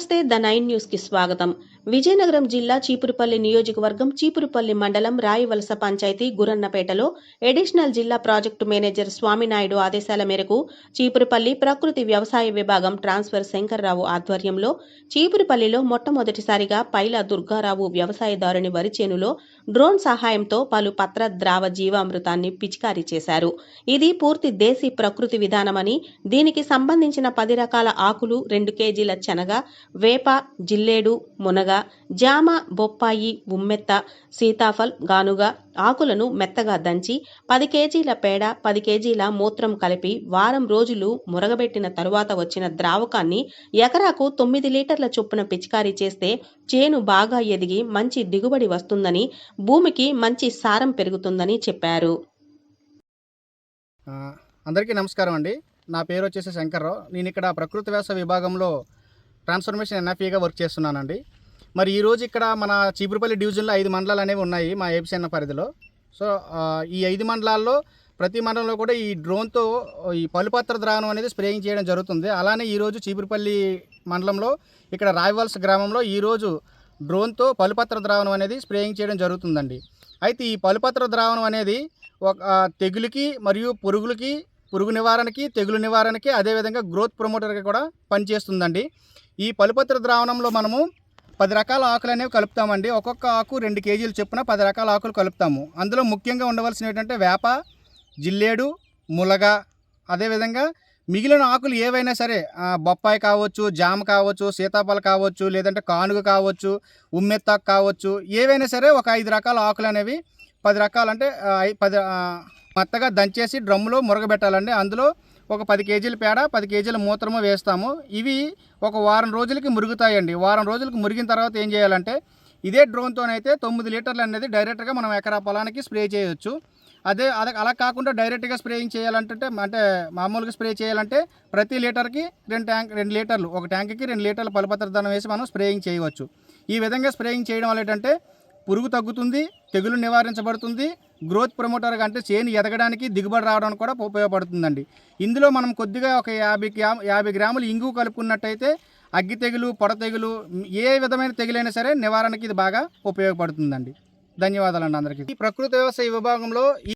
నమస్తే the nine న్యూస్కి స్వాగతం. విజయనగరం జిల్లా చీపురుపల్లి నియోజకవర్గం చీపురుపల్లి మండలం రాయివలస పంచాయతీ గురన్నపేటలో ఎడిషనల్ జిల్లా ప్రాజెక్టు మేనేజర్ స్వామినాయుడు ఆదేశాల మేరకు చీపురుపల్లి ప్రకృతి వ్యవసాయ విభాగం ట్రాన్స్ఫర్ శంకర్రావు ఆధ్వర్యంలో చీపురుపల్లిలో మొట్టమొదటిసారిగా పైల దుర్గారావు వ్యవసాయదారుని వరి చేనులో డ్రోన్ సహాయంతో పలు పత్ర ద్రావ జీవామృతాన్ని పిచికారీ చేశారు. ఇది పూర్తి దేశీ ప్రకృతి విధానమని దీనికి సంబంధించిన పది రకాల ఆకులు రెండు కేజీల శనగ వేప జిల్లేడు మునగ జామ బొప్పాయి ఉమ్మెత్త సీతాఫల్ గానుగ ఆకులను మెత్తగా దంచి పది కేజీల పేడ పది కేజీల మూత్రం కలిపి వారం రోజులు మురగబెట్టిన తరువాత వచ్చిన ద్రావకాన్ని ఎకరాకు తొమ్మిది లీటర్ల చొప్పున పిచికారీ చేస్తే చేను బాగా ఎదిగి మంచి దిగుబడి వస్తుందని భూమికి మంచి సారం పెరుగుతుందని చెప్పారు. అందరికీ నమస్కారం అండి. నా పేరు వచ్చేసి శంకర్రావు. నేను ఇక్కడ ప్రకృతి వ్యవసాయ విభాగంలో ట్రాన్స్ఫర్మేషన్ ఎన్ఎఫ్ఈగా వర్క్ చేస్తున్నానండి. మరి ఈరోజు ఇక్కడ మన చీపురుపల్లి డివిజన్లో ఐదు మండలాలు అనేవి ఉన్నాయి మా ఏపీసీఎన్ పరిధిలో. సో ఈ ఐదు మండలాల్లో ప్రతి మండలంలో కూడా ఈ డ్రోన్తో ఈ పలుపత్ర ద్రావణం అనేది స్ప్రేయింగ్ చేయడం జరుగుతుంది. అలానే ఈరోజు చీపురుపల్లి మండలంలో ఇక్కడ రాయవలస గ్రామంలో ఈరోజు డ్రోన్తో పలుపత్ర ద్రావణం అనేది స్ప్రేయింగ్ చేయడం జరుగుతుందండి. అయితే ఈ పలుపత్ర ద్రావణం అనేది ఒక తెగులుకి మరియు పురుగులకి పురుగు నివారణకి తెగులు నివారణకి అదేవిధంగా గ్రోత్ ప్రమోటర్కి కూడా పనిచేస్తుందండి. ఈ పలుపత్ర ద్రావణంలో మనము పది రకాల ఆకులు అనేవి కలుపుతామండి. ఒక్కొక్క ఆకు రెండు కేజీలు చొప్పున పది రకాల ఆకులు కలుపుతాము. అందులో ముఖ్యంగా ఉండవలసిన ఏంటంటే వేప జిల్లేడు ములగ అదేవిధంగా మిగిలిన ఆకులు ఏవైనా సరే బొప్పాయి కావచ్చు జామ కావచ్చు సీతాఫలం కావచ్చు లేదంటే కానుగ కావచ్చు ఉమ్మెత్తాకు కావచ్చు ఏవైనా సరే ఒక ఐదు రకాల ఆకులు అనేవి పది రకాలంటే పది మెత్తగా దంచేసి డ్రమ్ములో మురగబెట్టాలండి. అందులో ఒక పది కేజీల పేడ పది కేజీల మూత్రము వేస్తాము. ఇవి ఒక వారం రోజులకి మురుగుతాయండి. వారం రోజులకు మురిగిన తర్వాత ఏం చేయాలంటే ఇదే డ్రోన్తోనైతే తొమ్మిది లీటర్లు అనేది డైరెక్ట్గా మనం ఎకరా పొలానికి స్ప్రే చేయొచ్చు. అదే అదే అలా కాకుండా డైరెక్ట్గా స్ప్రేయింగ్ చేయాలంటే అంటే మామూలుగా స్ప్రే చేయాలంటే ప్రతి లీటర్కి రెండు ట్యాంక్ రెండు లీటర్లు ఒక ట్యాంక్కి రెండు లీటర్ల పలపత్రదానం వేసి మనం స్ప్రేయింగ్ చేయవచ్చు. ఈ విధంగా స్ప్రేయింగ్ చేయడం వల్ల ఏంటంటే పురుగు తగ్గుతుంది తెగులు నివారించబడుతుంది గ్రోత్ ప్రమోటర్గా అంటే చేను ఎదగడానికి దిగుబడి రావడానికి కూడా ఉపయోగపడుతుందండి. ఇందులో మనం కొద్దిగా ఒక యాభై గ్రామ్ యాభై గ్రాములు ఇంగు కలుపుకున్నట్టయితే అగ్గి తెగులు పొడ తెగులు ఏ విధమైన తెగులైనా సరే నివారణకి ఇది బాగా ఉపయోగపడుతుందండి. ధన్యవాదాలండి అందరికీ. ఈ ప్రకృతి వ్యవసాయ విభాగంలో ఈ